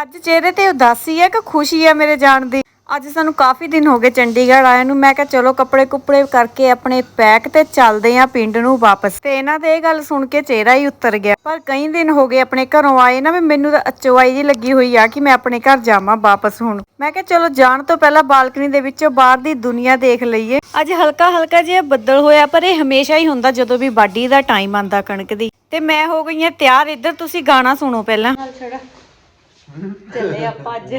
ਅੱਜ ਚਿਹਰੇ ਤੇ ਉਦਾਸੀ ਹੈ ਕਿ ਖੁਸ਼ੀ ਹੈ ਮੇਰੇ ਜਾਣ ਦੀ? ਅੱਜ ਸਾਨੂੰ ਕਾਫੀ ਦਿਨ ਹੋ ਗਏ ਚੰਡੀਗੜ੍ਹ ਆਏ ਨੂੰ। ਮੈਂ ਕਿਹਾ ਚਲੋ ਕੱਪੜੇ ਕੁੱਪੜੇ ਕਰਕੇ ਆਪਣੇ ਪੈਕ ਤੇ ਚੱਲਦੇ ਆਂ ਪਿੰਡ ਨੂੰ ਵਾਪਸ। ਤੇ ਇਹਨਾਂ ਦੇ ਇਹ ਗੱਲ ਸੁਣ ਕੇ ਚਿਹਰਾ ਹੀ ਉਤਰ ਗਿਆ। ਪਰ ਕਈ ਦਿਨ ਹੋ ਗਏ ਆਪਣੇ ਘਰੋਂ ਆਏ ਨਾ ਮੈਨੂੰ ਤਾਂ ਅਚਵਾਈ ਜੀ ਲੱਗੀ ਹੋਈ ਆ ਕਿ ਮੈਂ ਆਪਣੇ ਘਰ ਜਾਵਾਂ ਵਾਪਸ ਹੁਣ। ਮੈਂ ਕਿਹਾ ਚਲੋ ਜਾਣ ਤੋਂ ਪਹਿਲਾਂ ਬਾਲਕਨੀ ਦੇ ਵਿੱਚੋਂ ਬਾਹਰ ਦੀ ਦੁਨੀਆ ਦੇਖ ਲਈਏ। ਅੱਜ ਹਲਕਾ ਹਲਕਾ ਜਿਹਾ ਬੱਦਲ ਹੋਇਆ, ਪਰ ਇਹ ਹਮੇਸ਼ਾ ਹੀ ਹੁੰਦਾ ਜਦੋਂ ਵੀ ਵਾਢੀ ਦਾ ਟਾਈਮ ਆਂਦਾ ਕਣਕ ਦੀ। ਤੇ ਮੈਂ ਹੋ ਗਈ ਹਾਂ ਤਿਆਰ। ਇੱਧਰ ਤੁਸੀਂ ਗਾਣਾ ਸੁਣੋ ਪਹਿਲਾਂ। ਚੱਲੇ ਆਪਾਂ ਅੱਜ।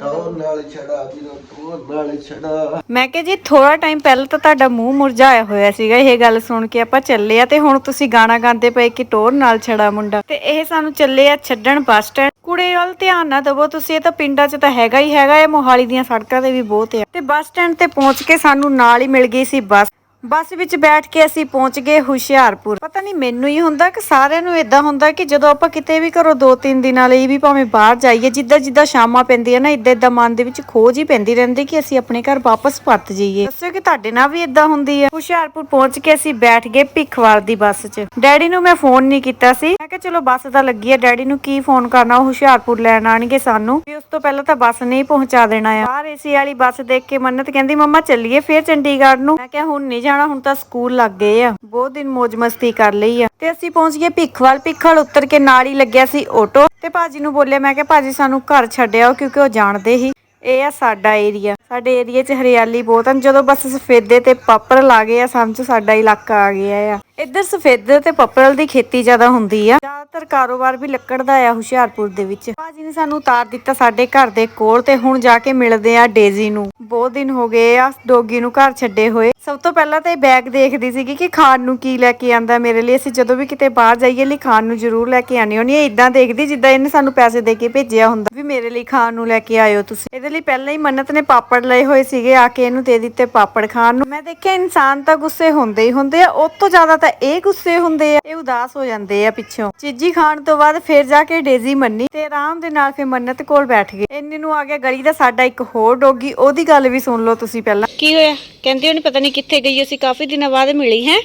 ਟੌਰ ਨਾਲ ਛੜਾ ਵੀਰੋ ਟੌਰ ਨਾਲ ਛੜਾ। ਮੈਂ ਕਿਹਾ ਜੀ ਥੋੜਾ ਟਾਈਮ ਪਹਿਲਾਂ ਤਾਂ ਤੁਹਾਡਾ ਮੂੰਹ ਮੁਰਝਾਇਆ ਹੋਇਆ ਸੀਗਾ ਇਹ ਗੱਲ ਸੁਣ ਕੇ ਆਪਾਂ ਚੱਲੇ ਆ ਤੇ ਹੁਣ ਤੁਸੀਂ ਗਾਣਾ ਗਾਉਂਦੇ ਪਏ ਕਿ ਟੋਰ ਨਾਲ ਛੜਾ ਮੁੰਡਾ। ਤੇ ਇਹ ਸਾਨੂੰ ਚੱਲੇ ਆ ਛੱਡਣ ਬੱਸ ਸਟੈਂਡ। ਕੁੜੇ ਵੱਲ ਧਿਆਨ ਨਾ ਦਿਵੋ ਤੁਸੀਂ ਇਹ ਤਾਂ ਪਿੰਡਾਂ 'ਚ ਤਾਂ ਹੈਗਾ ਹੀ ਹੈਗਾ ਇਹ ਮੋਹਾਲੀ ਦੀਆਂ ਸੜਕਾਂ ਤੇ ਵੀ ਬਹੁਤ ਆ। ਤੇ ਬੱਸ ਸਟੈਂਡ ਤੇ ਪਹੁੰਚ ਕੇ ਸਾਨੂੰ ਨਾਲ ਹੀ ਮਿਲ ਗਈ ਸੀ ਬੱਸ। ਬੱਸ ਵਿੱਚ ਬੈਠ ਕੇ ਅਸੀਂ ਪਹੁੰਚ ਗਏ ਹੁਸ਼ਿਆਰਪੁਰ। ਪਤਾ ਨਹੀਂ ਮੈਨੂੰ ਹੀ ਹੁੰਦਾ ਕਿ ਸਾਰਿਆਂ ਨੂੰ ਇਦਾਂ ਹੁੰਦਾ ਕਿ ਜਦੋਂ ਆਪਾਂ ਕਿਤੇ ਵੀ ਘਰੋਂ ਦੋ ਤਿੰਨ ਦਿਨਾਂ ਲਈ ਵੀ ਭਾਵੇਂ ਬਾਹਰ ਜਾਈਏ, ਜਿੱਦਾਂ ਜਿੱਦਾਂ ਸ਼ਾਮਾਂ ਪੈਂਦੀਆਂ ਨਾ ਇਦਾਂ ਇਦਾਂ ਮਨ ਦੇ ਵਿੱਚ ਖੋਜ ਹੀ ਪੈਂਦੀ ਰਹਿੰਦੀ ਕਿ ਅਸੀਂ ਆਪਣੇ ਘਰ ਵਾਪਸ ਪਰਤ ਜਾਈਏ। ਦੱਸਿਓ ਕਿ ਤੁਹਾਡੇ ਨਾਲ ਵੀ ਇਦਾਂ ਹੁੰਦੀ ਹੈ। ਹੁਸ਼ਿਆਰਪੁਰ ਪਹੁੰਚ ਕੇ ਅਸੀਂ ਬੈਠ ਗਏ ਭਿੱਖਵਾਲ ਦੀ ਬੱਸ 'ਚ। ਡੈਡੀ ਨੂੰ ਮੈਂ ਫੋਨ ਨਹੀਂ ਕੀਤਾ ਸੀ। ਮੈਂ ਕਿਹਾ, ਚਲੋ ਬੱਸ ਤਾਂ ਲੱਗੀ ਹੈ, ਡੈਡੀ ਨੂੰ ਕੀ ਫੋਨ ਕਰਨਾ, ਉਹ ਹੁਸ਼ਿਆਰਪੁਰ ਲੈਣ ਆਣਗੇ ਸਾਨੂੰ। ਵੀ ਉਸ ਤੋਂ ਪਹਿਲਾਂ ਤਾਂ ਬੱਸ ਨਹੀਂ ਪਹੁੰਚਾ ਦੇਣਾ ਆ। ਬਾਹਰ ਏਸੀ ਵਾਲੀ ਬੱਸ ਦੇਖ ਕੇ ਮੰਨਤ ਕਹਿੰਦੀ, ਮੰਮਾ ਚੱਲੀਏ ਫੇਰ ਚੰਡੀਗੜ੍ਹ ਨੂੰ। ਮੈਂ ਕਿਹਾ, ਹੁਣ ਨਹੀਂ ਜਾਣਾ, ਹੁਣ ਤਾਂ ਸਕੂਲ ਲੱਗ ਗਏ ਆ। ਬਹੁਤ ਦਿਨ ਮੌਜ ਮਸਤੀ ਕਰ ਲਈ ਆ। ਤੇ ਅਸੀਂ ਪਹੁੰਚ ਗਏ ਭਿੱਖਵਾਲ। ਭਿੱਖਲ ਉਤਰ ਕੇ ਨਾਲ ਹੀ ਲੱਗਿਆ ਸੀ ਆਟੋ। ਤੇ ਭਾਜੀ ਨੂੰ ਬੋਲਿਆ, ਮੈਂ ਕਿਹਾ, ਭਾਜੀ, ਸਾਨੂੰ ਘਰ ਛੱਡਿਆਓ ਕਿਉਂਕਿ ਉਹ ਜਾਣਦੇ ਹੀ। ਇਹ ਆ ਸਾਡਾ ਏਰੀਆ ਸਾਡੇ ਏਰੀਆ 'ਚ ਹਰਿਆਲੀ ਬਹੁਤ ਹਨ ਜਦੋਂ ਬਸ ਸਫੇਦੇ ਤੇ ਪਾਪਰ ਲਾ ਗਏ ਆ, ਸਮਝ ਸਾਡਾ ਇਲਾਕਾ ਆ ਗਿਆ ਆ। ਇੱਧਰ ਸਫੇਦੇ ਤੇ ਪਪੜਲ ਦੀ ਖੇਤੀ ਜ਼ਿਆਦਾ ਹੁੰਦੀ ਆ। ਜ਼ਿਆਦਾਤਰ ਕਾਰੋਬਾਰ ਵੀ ਲੱਕੜ ਦਾ ਆ ਹੁਸ਼ਿਆਰਪੁਰ ਦੇ ਵਿੱਚ। ਭਾਜੀ ਨੇ ਸਾਨੂੰ ਉਤਾਰ ਦਿੱਤਾ ਸਾਡੇ ਘਰ ਦੇ ਕੋਲ ਤੇ ਹੁਣ ਜਾ ਕੇ ਮਿਲਦੇ ਆ ਡੇਜ਼ੀ ਨੂੰ। ਬਹੁਤ ਦਿਨ ਹੋ ਗਏ ਆ ਡੋਗੀ ਨੂੰ ਘਰ ਛੱਡੇ ਹੋਏ। ਸਭ ਤੋਂ ਪਹਿਲਾਂ ਤਾਂ ਇਹ ਬੈਗ ਦੇਖਦੀ ਸੀਗੀ ਕਿ ਖਾਣ ਨੂੰ ਕੀ ਲੈ ਕੇ ਆਂਦਾ ਮੇਰੇ ਲਈ। ਅਸੀਂ ਜਦੋਂ ਵੀ ਕਿਤੇ ਬਾਹਰ ਜਾਈਏ ਲਈ ਖਾਣ ਨੂੰ ਜ਼ਰੂਰ ਲੈ ਕੇ ਆਣੀ ਹੁੰਦੀ ਹੈ ਇਦਾਂ ਦੇਖਦੀ ਜਿੱਦਾਂ ਇਹਨੇ ਸਾਨੂੰ ਪੈਸੇ ਦੇ ਕੇ ਭੇਜਿਆ ਹੁੰਦਾ। ਵੀ ਮੇਰੇ ਲਈ ਖਾਣ ਨੂੰ ਲੈ ਕੇ ਆਇਓ ਤੁਸੀਂ। ਇਹਦੇ ਲਈ ਪਹਿਲਾਂ ਹੀ ਮੰਨਤ ਨੇ ਪਾਪੜ ਲਏ ਹੋਏ ਸੀਗੇ। ਆ ਕੇ ਇਹਨੂੰ ਦੇ ਦਿੱਤੇ ਪਾਪੜ ਖਾਣ ਨੂੰ। ਮੈਂ ਦੇਖਿਆ ਇਨਸਾਨ ਤਾਂ ਗੁੱਸੇ ਹੁੰਦੇ ਹੀ ਹੁੰਦੇ ਆ। ਉਸ ਤੋਂ ਜ਼ਿਆਦਾ ਤਾਂ ਇਹ ਗੁੱਸੇ ਹੁੰਦੇ ਆ, ਇਹ ਉਦਾਸ ਹੋ ਜਾਂਦੇ ਆ ਪਿੱਛੋਂ। ਚੀਜੀ ਖਾਣ ਤੋਂ ਬਾਅਦ ਫਿਰ ਜਾ ਕੇ ਡੇਜ਼ੀ ਮੰਨੀ ਤੇ ਆਰਾਮ ਦੇ ਨਾਲ ਫਿਰ ਮੰਨਤ ਕੋਲ ਬੈਠ ਗਏ। ਇੰਨੇ ਨੂੰ ਆ ਗਿਆ ਗਲੀ ਦਾ ਸਾਡਾ ਇੱਕ ਹੋਰ ਡੋਗੀ, ਉਹਦੀ ਗੱਲ ਵੀ ਸੁਣ ਲਓ ਤੁਸੀਂ ਪਹਿਲਾਂ। ਕੀ ਹੋਇਆ? ਕਹਿੰਦੇ ਉਹਨੇ ਪਤਾ ਨਹੀਂ ਕਿੱਥੇ ਗਈ, ਅਸੀਂ ਕਾਫੀ ਦਿਨਾਂ ਬਾਅਦ ਮਿਲੀ, ਹੈ?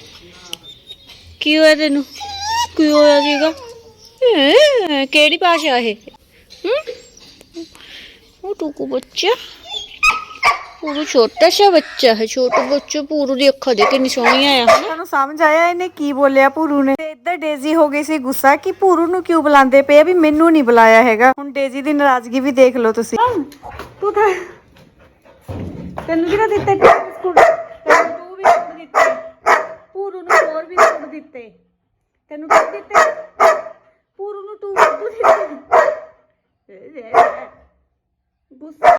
ਕੀ ਹੋਇਆ ਤੈਨੂੰ? ਕੀ ਹੋਇਆ ਸੀਗਾ? ਕਿਹੜੀ ਭਾਸ਼ਾ ਇਹ? ਹੂੰ? ਉਹ ਟੂਕੂ ਬੱਚਾ? ਪੂਰੂ ਛੋਟਾ ਜਿਹਾ ਬੱਚਾ ਹੈ ਛੋਟਾ ਬੱਚਾ ਪੂਰੂ ਦੀ ਅੱਖਾਂ ਦੇ ਕਿੰਨੀ ਸੋਹਣੀਆਂ ਆ ਸਾਨੂੰ ਸਮਝ ਆਇਆ ਇਹਨੇ ਕੀ ਬੋਲਿਆ ਪੂਰੂ ਨੇ? ਤੇ ਇੱਧਰ ਡੇਜ਼ੀ ਹੋ ਗਈ ਸੀ ਗੁੱਸਾ ਕਿ ਪੂਰੂ ਨੂੰ ਕਿਉਂ ਬੁਲਾਉਂਦੇ ਪਏ ਆ ਵੀ ਮੈਨੂੰ ਨਹੀਂ ਬੁਲਾਇਆ ਹੈਗਾ। ਹੁਣ ਡੇਜ਼ੀ ਦੀ ਨਾਰਾਜ਼ਗੀ ਵੀ ਦੇਖ ਲਓ ਤੁਸੀਂ। ਤੂੰ ਤਾਂ ਤੈਨੂੰ ਕਿਹੜਾ ਦਿੱਤੇ ਬਿਸਕੁਟ ਤੂੰ ਵੀ ਬਿਸਕੁਟ ਦਿੱਤੇ। ਪੂਰੂ ਨੂੰ ਹੋਰ ਵੀ ਬਿਸਕੁਟ ਦਿੱਤੇ। ਤੈਨੂੰ ਕੀ ਦਿੱਤੇ? ਪੂਰੂ ਨੂੰ ਤੂੰ ਦਿੱਤੇ। ਗੁੱਸਾ